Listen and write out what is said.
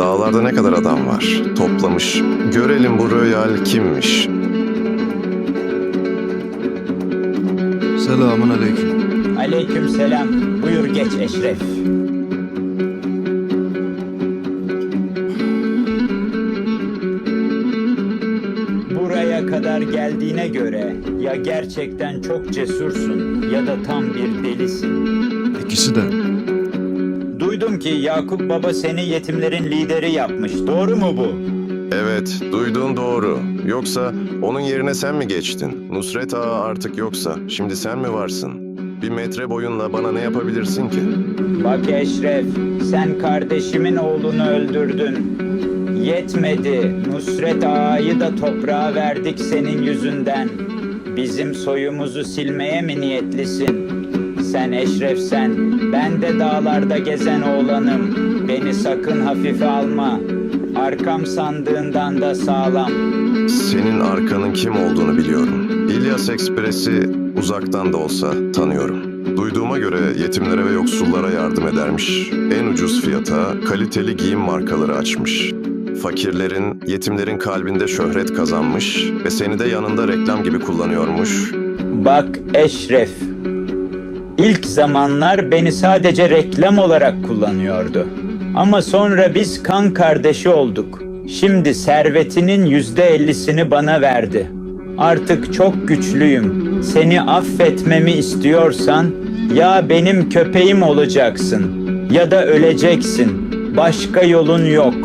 Dağlarda ne kadar adam var? Toplamış. Görelim bu Royal kimmiş? Selamun aleyküm. Aleykümselam. Buyur geç Eşref. Buraya kadar geldiğine göre ya gerçekten çok cesursun ya da tam bir delisin. İkisi de. Ki Yakup Baba seni yetimlerin lideri yapmış. Doğru mu bu? Evet, duyduğun doğru. Yoksa onun yerine sen mi geçtin? Nusret Ağa artık yoksa, şimdi sen mi varsın? Bir metre boyunla bana ne yapabilirsin ki? Bak Eşref, sen kardeşimin oğlunu öldürdün. Yetmedi, Nusret Ağa'yı da toprağa verdik senin yüzünden. Bizim soyumuzu silmeye mi niyetlisin? Sen Eşrefsen, ben de dağlarda gezen oğlanım. Beni sakın hafife alma. Arkam sandığından da sağlam. Senin arkanın kim olduğunu biliyorum. İlyas Ekspres'i uzaktan da olsa tanıyorum. Duyduğuma göre yetimlere ve yoksullara yardım edermiş. En ucuz fiyata kaliteli giyim markaları açmış. Fakirlerin, yetimlerin kalbinde şöhret kazanmış ve seni de yanında reklam gibi kullanıyormuş. Bak Eşref, ilk zamanlar beni sadece reklam olarak kullanıyordu. Ama sonra biz kan kardeşi olduk. Şimdi servetinin yüzde ellisini bana verdi. Artık çok güçlüyüm. Seni affetmemi istiyorsan ya benim köpeğim olacaksın ya da öleceksin. Başka yolun yok.